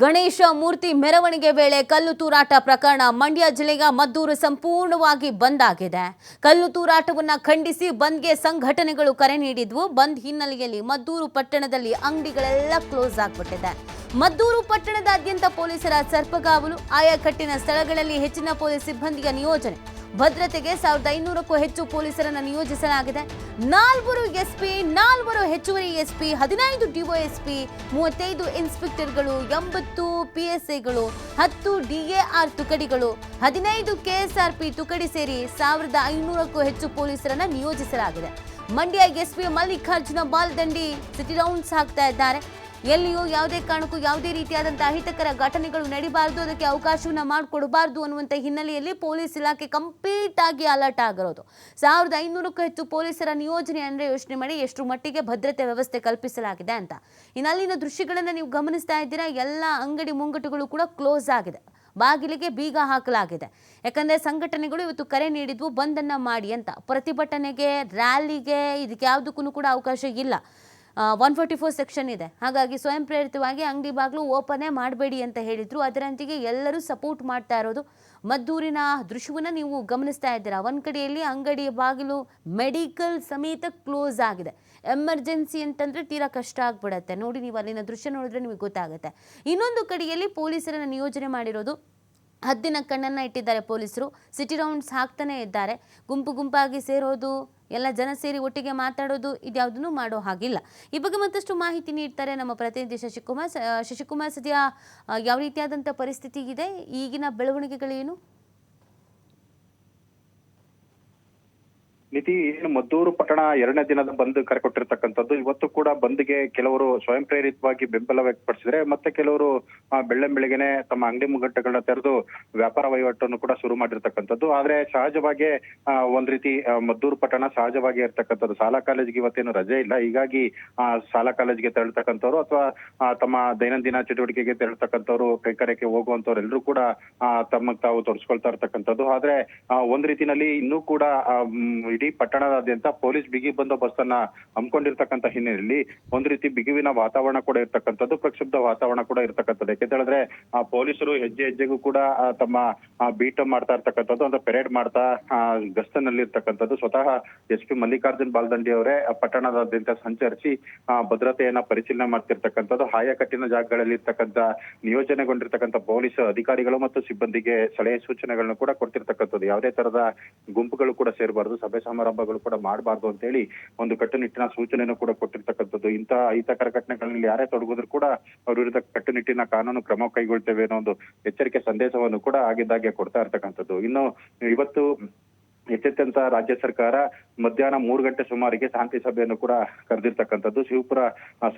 ಗಣೇಶ ಮೂರ್ತಿ ಮೆರವಣಿಗೆ ವೇಳೆ ಕಲ್ಲು ತೂರಾಟ ಪ್ರಕರಣ ಮಂಡ್ಯ ಜಿಲ್ಲೆಯ ಮದ್ದೂರು ಸಂಪೂರ್ಣವಾಗಿ ಬಂದ್ ಆಗಿದೆ. ಕಲ್ಲು ತೂರಾಟವನ್ನು ಖಂಡಿಸಿ ಬಂದ್ಗೆ ಸಂಘಟನೆಗಳು ಕರೆ ನೀಡಿದ್ವು. ಬಂದ್ ಹಿನ್ನೆಲೆಯಲ್ಲಿ ಮದ್ದೂರು ಪಟ್ಟಣದಲ್ಲಿ ಅಂಗಡಿಗಳೆಲ್ಲ ಕ್ಲೋಸ್ ಆಗ್ಬಿಟ್ಟಿದೆ. ಮದ್ದೂರು ಪಟ್ಟಣದಾದ್ಯಂತ ಪೊಲೀಸರ ಸರ್ಪಗಾವಲು, ಆಯಾಕಟ್ಟಿನ ಸ್ಥಳಗಳಲ್ಲಿ ಹೆಚ್ಚಿನ ಪೊಲೀಸ್ ಸಿಬ್ಬಂದಿಯ ನಿಯೋಜನೆ. ಭದ್ರತೆಗೆ ಸಾವಿರದ ಐನೂರಕ್ಕೂ ಹೆಚ್ಚು ಪೊಲೀಸರನ್ನು ನಿಯೋಜಿಸಲಾಗಿದೆ. ನಾಲ್ವರು ಎಸ್ಪಿ ನಾಲ್ವರು ಹೆಚ್ಚುವರಿ ಎಸ್ಪಿ ಹದಿನೈದು ಡಿಒಎಸ್ಪಿ ಮೂವತ್ತೈದು ಇನ್ಸ್ಪೆಕ್ಟರ್ಗಳು, ಎಂಬತ್ತು ಪಿಎಸ್ಐಗಳು ಹತ್ತು ಡಿಎಆರ್ ತುಕಡಿಗಳು, ಹದಿನೈದು ಕೆಎಸ್ಆರ್ಪಿ ತುಕಡಿ ಸೇರಿ ಸಾವಿರದ ಐನೂರಕ್ಕೂ ಹೆಚ್ಚು ಪೊಲೀಸರನ್ನು ನಿಯೋಜಿಸಲಾಗಿದೆ. Mandya SP Mallikarjuna Baldandi city rounds ಹಾಕ್ತಾ ಇದ್ದಾರೆ. ಎಲ್ಲಿಯೂ ಯಾವುದೇ ಕಾರಣಕ್ಕೂ ಯಾವುದೇ ರೀತಿಯಾದಂತಹ ಅಹಿತಕರ ಘಟನೆಗಳು ನಡೀಬಾರದು, ಅದಕ್ಕೆ ಅವಕಾಶವನ್ನು ಮಾಡಿಕೊಡಬಾರ್ದು ಅನ್ನುವಂಥ ಹಿನ್ನೆಲೆಯಲ್ಲಿ ಪೊಲೀಸ್ ಇಲಾಖೆ ಕಂಪ್ಲೀಟ್ ಆಗಿ ಅಲರ್ಟ್ ಆಗಿರೋದು. ಸಾವಿರದ ಐನೂರಕ್ಕೂ ಹೆಚ್ಚು ಪೊಲೀಸರ ನಿಯೋಜನೆ ಅಂದರೆ ಯೋಚನೆ ಮಾಡಿ ಎಷ್ಟು ಮಟ್ಟಿಗೆ ಭದ್ರತೆ ವ್ಯವಸ್ಥೆ ಕಲ್ಪಿಸಲಾಗಿದೆ ಅಂತ. ಇನ್ನು ಅಲ್ಲಿನ ದೃಶ್ಯಗಳನ್ನು ನೀವು ಗಮನಿಸ್ತಾ ಇದ್ದೀರಾ, ಎಲ್ಲ ಅಂಗಡಿ ಮುಂಗಟ್ಟುಗಳು ಕೂಡ ಕ್ಲೋಸ್ ಆಗಿದೆ. ಬಾಗಿಲಿಗೆ ಬೀಗ ಹಾಕಲಾಗಿದೆ. ಯಾಕಂದರೆ ಸಂಘಟನೆಗಳು ಇವತ್ತು ಕರೆ ನೀಡಿದ್ವು, ಬಂದನ್ನು ಮಾಡಿ ಅಂತ. ಪ್ರತಿಭಟನೆಗೆ ರ್ಯಾಲಿಗೆ ಇದಕ್ಕೆ ಯಾವುದಕ್ಕೂ ಕೂಡ ಅವಕಾಶ ಇಲ್ಲ. ಒನ್ ಫೋರ್ಟಿ ಫೋರ್ ಸೆಕ್ಷನ್ ಇದೆ. ಹಾಗಾಗಿ ಸ್ವಯಂ ಪ್ರೇರಿತವಾಗಿ ಅಂಗಡಿ ಬಾಗಿಲು ಓಪನೇ ಮಾಡಬೇಡಿ ಅಂತ ಹೇಳಿದ್ರು. ಅದರಂತೆಯೇ ಎಲ್ಲರೂ ಸಪೋರ್ಟ್ ಮಾಡ್ತಾ ಇರೋದು. ಮದ್ದೂರಿನ ದೃಶ್ಯವನ್ನು ನೀವು ಗಮನಿಸ್ತಾ ಇದ್ದೀರಾ? ಒಂದು ಕಡೆಯಲ್ಲಿ ಅಂಗಡಿ ಬಾಗಿಲು ಮೆಡಿಕಲ್ ಸಮೇತ ಕ್ಲೋಸ್ ಆಗಿದೆ. ಎಮರ್ಜೆನ್ಸಿ ಅಂತಂದರೆ ತೀರಾ ಕಷ್ಟ ಆಗಿಬಿಡತ್ತೆ. ನೋಡಿ ನೀವು ಅಲ್ಲಿನ ದೃಶ್ಯ ನೋಡಿದ್ರೆ ನಿಮಗೆ ಗೊತ್ತಾಗುತ್ತೆ. ಇನ್ನೊಂದು ಕಡೆಯಲ್ಲಿ ಪೊಲೀಸರನ್ನು ನಿಯೋಜನೆ ಮಾಡಿರೋದು ಹದ್ದಿನ ಕಣ್ಣನ್ನು ಇಟ್ಟಿದ್ದಾರೆ ಪೊಲೀಸರು. ಸಿಟಿ ರೌಂಡ್ಸ್ ಹಾಕ್ತಾನೆ ಇದ್ದಾರೆ. ಗುಂಪು ಗುಂಪಾಗಿ ಸೇರೋದು ಎಲ್ಲ ಜನ ಸೇರಿ ಒಟ್ಟಿಗೆ ಮಾತಾಡೋದು ಇದ್ಯಾವುದನ್ನು ಮಾಡೋ ಹಾಗಿಲ್ಲ. ಈ ಬಗ್ಗೆ ಮತ್ತಷ್ಟು ಮಾಹಿತಿ ನೀಡ್ತಾರೆ ನಮ್ಮ ಪ್ರತಿನಿಧಿ ಶಶಿಕುಮಾರ್. ಶಶಿಕುಮಾರ್ ಸದ್ಯ ಯಾವ ರೀತಿಯಾದಂಥ ಪರಿಸ್ಥಿತಿ ಇದೆ? ಈಗಿನ ಬೆಳವಣಿಗೆಗಳೇನು? ನಿತಿ ಏನು ಮದ್ದೂರು ಪಟ್ಟಣ ಎರಡನೇ ದಿನದ ಬಂದ್ ಕರೆ ಕೊಟ್ಟಿರ್ತಕ್ಕಂಥದ್ದು ಇವತ್ತು ಕೂಡ ಬಂದ್ಗೆ ಕೆಲವರು ಸ್ವಯಂ ಪ್ರೇರಿತವಾಗಿ ಬೆಂಬಲ ವ್ಯಕ್ತಪಡಿಸಿದ್ರೆ, ಮತ್ತೆ ಕೆಲವರು ಬೆಳ್ಳೆ ಬೆಳಗ್ಗೆನೆ ತಮ್ಮ ಅಂಗಡಿ ಮುಗ್ಗಟ್ಟುಗಳನ್ನ ತೆರೆದು ವ್ಯಾಪಾರ ವಹಿವಾಟನ್ನು ಕೂಡ ಶುರು ಮಾಡಿರ್ತಕ್ಕಂಥದ್ದು. ಆದ್ರೆ ಸಹಜವಾಗಿ ಒಂದ್ ರೀತಿ ಮದ್ದೂರು ಪಟ್ಟಣ ಸಹಜವಾಗಿ ಇರ್ತಕ್ಕಂಥದ್ದು. ಶಾಲಾ ಕಾಲೇಜಿಗೆ ಇವತ್ತೇನು ರಜೆ ಇಲ್ಲ. ಹೀಗಾಗಿ ಶಾಲಾ ಕಾಲೇಜಿಗೆ ತೆರಳ್ತಕ್ಕಂಥವ್ರು ಅಥವಾ ತಮ್ಮ ದೈನಂದಿನ ಚಟುವಟಿಕೆಗೆ ತೆರಳ್ತಕ್ಕಂಥವ್ರು ಕೈಕರ್ಯಕ್ಕೆ ಹೋಗುವಂತವ್ರು ಎಲ್ಲರೂ ಕೂಡ ತಮ್ಮ ತಾವು ತೊಡಸ್ಕೊಳ್ತಾ ಇರ್ತಕ್ಕಂಥದ್ದು. ಆದ್ರೆ ಒಂದ್ ರೀತಿನಲ್ಲಿ ಇನ್ನೂ ಕೂಡ ಇಡೀ ಪಟ್ಟಣದಾದ್ಯಂತ ಪೊಲೀಸ್ ಬಿಗಿ ಬಂದೋಬಸ್ತ್ ಅನ್ನ ಹಮ್ಮಿಕೊಂಡಿರ್ತಕ್ಕಂಥ ಹಿನ್ನೆಲೆಯಲ್ಲಿ ಒಂದ್ ರೀತಿ ಬಿಗುವಿನ ವಾತಾವರಣ ಕೂಡ ಇರ್ತಕ್ಕಂಥದ್ದು ಪ್ರಕ್ಷುಬ್ಧ ವಾತಾವರಣ ಕೂಡ ಇರ್ತಕ್ಕಂಥದ್ದು. ಯಾಕೆಂತ ಹೇಳಿದ್ರೆ ಆ ಪೊಲೀಸರು ಹೆಜ್ಜೆ ಹೆಜ್ಜೆಗೂ ಕೂಡ ತಮ್ಮ ಬೀಟ್ ಮಾಡ್ತಾ ಇರ್ತಕ್ಕಂಥದ್ದು ಅಂದ್ರೆ ಪೆರೇಡ್ ಮಾಡ್ತಾ ಗಸ್ತನಲ್ಲಿ ಇರ್ತಕ್ಕಂಥದ್ದು ಸ್ವತಃ ಎಸ್ ಪಿ ಮಲ್ಲಿಕಾರ್ಜುನ್ ಬಾಲ್ದಂಡಿ ಅವರೇ ಪಟ್ಟಣದಾದ್ಯಂತ ಸಂಚರಿಸಿ ಆ, ಭದ್ರತೆಯನ್ನ ಪರಿಶೀಲನೆ ಮಾಡ್ತಿರ್ತಕ್ಕಂಥದ್ದು. ಹಾಯಕಟ್ಟಿನ ಜಾಗಗಳಲ್ಲಿ ಇರ್ತಕ್ಕಂಥ ನಿಯೋಜನೆಗೊಂಡಿರ್ತಕ್ಕಂಥ ಪೊಲೀಸ್ ಅಧಿಕಾರಿಗಳು ಮತ್ತು ಸಿಬ್ಬಂದಿಗೆ ಸಲಹೆ ಸೂಚನೆಗಳನ್ನು ಕೂಡ ಕೊಡ್ತಿರ್ತಕ್ಕಂಥದ್ದು. ಯಾವುದೇ ತರದ ಗುಂಪುಗಳು ಕೂಡ ಸೇರಬಾರದು. ಸಭೆ ಸಮಾರಂಭಗಳು ಕೂಡ ಮಾಡಬಾರ್ದು ಅಂತ ಹೇಳಿ ಒಂದು ಕಟ್ಟುನಿಟ್ಟಿನ ಸೂಚನೆಯನ್ನು ಕೂಡ ಕೊಟ್ಟಿರ್ತಕ್ಕಂಥದ್ದು. ಇಂತಹ ಅಹಿತಕರ ಘಟನೆಗಳಲ್ಲಿ ಯಾರೇ ತೊಡಗಿದ್ರು ಕೂಡ ಅವ್ರ ವಿರುದ್ಧ ಕಟ್ಟುನಿಟ್ಟಿನ ಕಾನೂನು ಕ್ರಮ ಕೈಗೊಳ್ತೇವೆ ಅನ್ನೋ ಒಂದು ಎಚ್ಚರಿಕೆ ಸಂದೇಶವನ್ನು ಕೂಡ ಆಗಿದ್ದಾಗೆ ಕೊಡ್ತಾ ಇರ್ತಕ್ಕಂಥದ್ದು. ಇನ್ನು ಇವತ್ತು ಎಚ್ಚೆತ್ತಂತ ರಾಜ್ಯ ಸರ್ಕಾರ ಮಧ್ಯಾಹ್ನ ಮೂರು ಗಂಟೆ ಸುಮಾರಿಗೆ ಶಾಂತಿ ಸಭೆಯನ್ನು ಕೂಡ ಕರೆದಿರ್ತಕ್ಕಂಥದ್ದು. ಶಿವಪುರ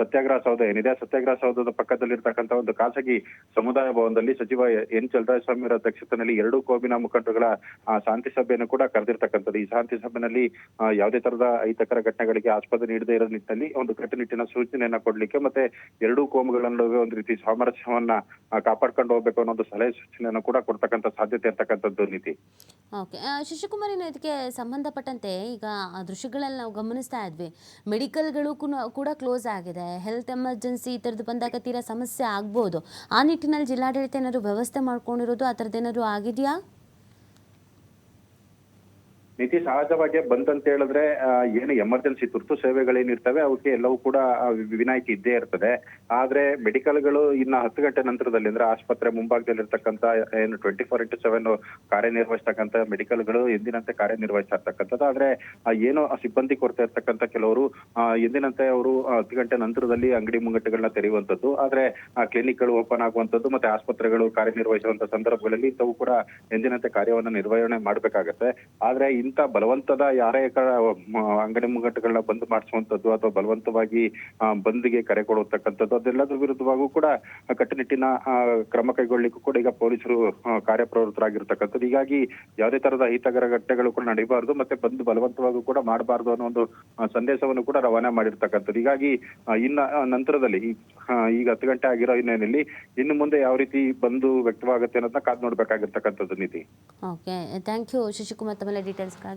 ಸತ್ಯಾಗ್ರಹ ಸೌಧ ಏನಿದೆ ಸತ್ಯಾಗ್ರಹ ಸೌಧದ ಪಕ್ಕದಲ್ಲಿರ್ತಕ್ಕಂಥ ಒಂದು ಖಾಸಗಿ ಸಮುದಾಯ ಭವನದಲ್ಲಿ ಸಚಿವ ಎನ್. ಚಲರಾಯಸ್ವಾಮಿ ಅವರ ಅಧ್ಯಕ್ಷತೆಯಲ್ಲಿ ಎರಡು ಕೋಮಿನ ಮುಖಂಡಗಳ ಶಾಂತಿ ಸಭೆಯನ್ನು ಕೂಡ ಕರೆದಿರ್ತಕ್ಕಂಥದ್ದು. ಈ ಶಾಂತಿ ಸಭೆಯಲ್ಲಿ ಯಾವುದೇ ತರದ ಅಹಿತಕರ ಘಟನೆಗಳಿಗೆ ಆಸ್ಪದ ನೀಡದೇ ಇರೋ ನಿಟ್ಟಿನಲ್ಲಿ ಒಂದು ಕಟ್ಟುನಿಟ್ಟಿನ ಸೂಚನೆಯನ್ನ ಕೊಡ್ಲಿಕ್ಕೆ ಮತ್ತೆ ಎರಡೂ ಕೋಮುಗಳ ನಡುವೆ ಒಂದು ರೀತಿ ಸಾಮರಸ್ಯವನ್ನ ಕಾಪಾಡ್ಕೊಂಡು ಹೋಗ್ಬೇಕು ಅನ್ನೋ ಒಂದು ಸಲಹೆ ಸೂಚನೆಯನ್ನು ಕೂಡ ಕೊಡ್ತಕ್ಕಂಥ ಸಾಧ್ಯತೆ ಇರ್ತಕ್ಕಂಥದ್ದು ನೀತಿ ಶಶಿಕುಮಾರ್ ಇದಕ್ಕೆ ಸಂಬಂಧಪಟ್ಟಂತೆ ಈಗ ಆ ದೃಶ್ಯಗಳಲ್ಲಿ ನಾವು ಗಮನಿಸ್ತಾ ಇದ್ವಿ. ಮೆಡಿಕಲ್ಗಳು ಕೂಡ ಕ್ಲೋಸ್ ಆಗಿದೆ. ಹೆಲ್ತ್ ಎಮರ್ಜೆನ್ಸಿ ಈ ಥರದ್ದು ಬಂದಾಗ ತೀರಾ ಸಮಸ್ಯೆ ಆಗ್ಬೋದು. ಆ ನಿಟ್ಟಿನಲ್ಲಿ ಜಿಲ್ಲಾಡಳಿತ ಏನಾದರೂ ವ್ಯವಸ್ಥೆ ಮಾಡ್ಕೊಂಡಿರೋದು ಆ ಥರದ್ದು ಏನಾದರೂ ಆಗಿದೆಯಾ? ನೀತಿ ಸಹಜವಾಗಿ ಬಂತಂತ ಹೇಳಿದ್ರೆ ಏನು ಎಮರ್ಜೆನ್ಸಿ ತುರ್ತು ಸೇವೆಗಳೇನಿರ್ತವೆ ಅವಕ್ಕೆ ಎಲ್ಲವೂ ಕೂಡ ವಿನಾಯಿತಿ ಇದ್ದೇ ಇರ್ತದೆ. ಆದ್ರೆ ಮೆಡಿಕಲ್ಗಳು ಇನ್ನ ಹತ್ತು ಗಂಟೆ ನಂತರದಲ್ಲಿ, ಅಂದ್ರೆ ಆಸ್ಪತ್ರೆ ಮುಂಭಾಗದಲ್ಲಿರ್ತಕ್ಕಂಥ, ಏನು ಟ್ವೆಂಟಿ ಫೋರ್ ಇಂಟು ಸೆವೆನ್ ಕಾರ್ಯನಿರ್ವಹಿಸ್ತಕ್ಕಂತ ಮೆಡಿಕಲ್ಗಳು ಎಂದಿನಂತೆ ಕಾರ್ಯನಿರ್ವಹಿಸ್ತಾ ಇರ್ತಕ್ಕಂಥದ್ದು ಆದ್ರೆ ಏನೋ ಸಿಬ್ಬಂದಿ ಕೊರತೆ ಇರ್ತಕ್ಕಂಥ ಕೆಲವರು ಎಂದಿನಂತೆ ಅವರು ಹತ್ತು ಗಂಟೆ ನಂತರದಲ್ಲಿ ಅಂಗಡಿ ಮುಂಗಟ್ಟುಗಳನ್ನ ತೆರೆಯುವಂತದ್ದು ಆದ್ರೆ ಕ್ಲಿನಿಕ್ಗಳು ಓಪನ್ ಆಗುವಂತದ್ದು ಮತ್ತೆ ಆಸ್ಪತ್ರೆಗಳು ಕಾರ್ಯನಿರ್ವಹಿಸುವಂತ ಸಂದರ್ಭಗಳಲ್ಲಿ ಇಂಥವು ಕೂಡ ಎಂದಿನಂತೆ ಕಾರ್ಯವನ್ನು ನಿರ್ವಹಣೆ ಮಾಡ್ಬೇಕಾಗತ್ತೆ. ಆದ್ರೆ ಇಂಥ ಬಲವಂತದ ಯಾರೇ ಅಂಗಡಿ ಮುಂಗಟ್ಟುಗಳನ್ನ ಬಂದ್ ಮಾಡಿಸುವಂತದ್ದು ಅಥವಾ ಬಲವಂತವಾಗಿ ಬಂದ್ಗೆ ಕರೆ ಕೊಡುವಂತಕ್ಕಂಥದ್ದು ಅದೆಲ್ಲದ್ರ ವಿರುದ್ಧವಾಗೂ ಕೂಡ ಕಟ್ಟುನಿಟ್ಟಿನ ಕ್ರಮ ಕೈಗೊಳ್ಳಿಕ್ಕೂ ಕೂಡ ಈಗ ಪೊಲೀಸರು ಕಾರ್ಯಪ್ರವೃತ್ತರಾಗಿರ್ತಕ್ಕಂಥದ್ದು. ಹೀಗಾಗಿ ಯಾವುದೇ ತರಹದ ಅಹಿತಕರ ಘಟನೆಗಳು ಕೂಡ ನಡೀಬಾರ್ದು ಮತ್ತೆ ಬಂದ್ ಬಲವಂತವಾಗೂ ಕೂಡ ಮಾಡಬಾರದು ಅನ್ನೋ ಒಂದು ಸಂದೇಶವನ್ನು ಕೂಡ ರವಾನೆ ಮಾಡಿರ್ತಕ್ಕಂಥದ್ದು. ಹೀಗಾಗಿ ಇನ್ನ ನಂತರದಲ್ಲಿ ಈಗ ಹತ್ತು ಗಂಟೆ ಆಗಿರೋ ಹಿನ್ನೆಲೆಯಲ್ಲಿ ಇನ್ನು ಮುಂದೆ ಯಾವ ರೀತಿ ಬಂದು ವ್ಯಕ್ತವಾಗುತ್ತೆ ಅನ್ನೋದನ್ನ ಕಾದ್ ನೋಡ್ಬೇಕಾಗಿರ್ತಕ್ಕಂಥದ್ದು Nidhi. Okay thank you Shashikumar ತಮ್ಮೆಲ್ಲ नमस्कार